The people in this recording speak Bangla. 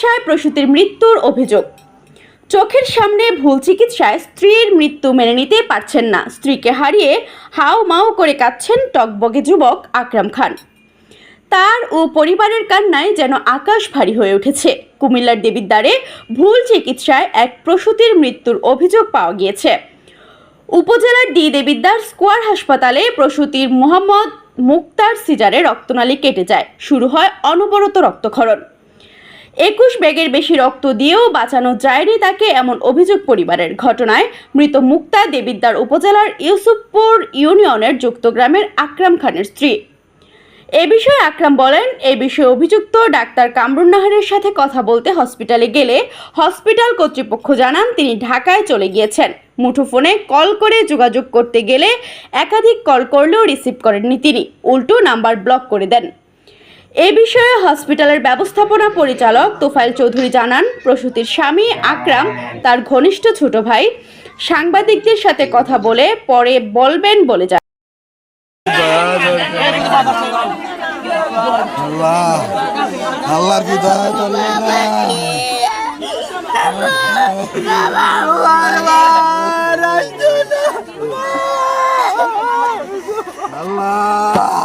চিকিৎসায় প্রসূতির মৃত্যুর অভিযোগ। চোখের সামনে ভুল চিকিৎসায় স্ত্রীর মৃত্যু মেনে নিতে পারছেন না। স্ত্রীকে হারিয়ে হাও মাও করে কাঁদছেন টকবগে যুবক আকরাম খান। তার ও পরিবারের কান্নায় যেন আকাশ ভারী হয়ে উঠেছে। কুমিল্লার দেবিদ্বারে ভুল চিকিৎসায় এক প্রসূতির মৃত্যুর অভিযোগ পাওয়া গিয়েছে। উপজেলার ডি দেবিদ্বার স্কোয়ার হাসপাতালে প্রসূতির মোহাম্মদ মুক্তার সিজারে রক্তনালী কেটে যায়। শুরু হয় অনবরত রক্তক্ষরণ। একুশ ব্যাগের বেশি রক্ত দিয়েও বাঁচানো যায়নি তাকে এমন অভিযোগ পরিবারের ঘটনায়। মৃত মুক্তা দেবিদ্বার উপজেলার ইউসুফপুর ইউনিয়নের যুক্তগ্রামের আকরাম খানের স্ত্রী। এ বিষয়ে আকরাম বলেন, এ বিষয়ে অভিযুক্ত ডাক্তার কামরুন নাহারের সাথে কথা বলতে হসপিটালে গেলে হসপিটাল কর্তৃপক্ষ জানান তিনি ঢাকায় চলে গিয়েছেন। মুঠোফোনে কল করে যোগাযোগ করতে গেলে একাধিক কল করলেও রিসিভ করেননি তিনি। উল্টো নাম্বার ব্লক করে দেন। এ বিষয়ে হসপিটালের ব্যবস্থাপনা পরিচালক তোফাইল চৌধুরী জানান, প্রসূতির স্বামী আকরাম, তার ঘনিষ্ঠ ছোট ভাই, সাংবাদিকদের সাথে কথা বলে পরে বলবেন বলে যান আল্লাহ।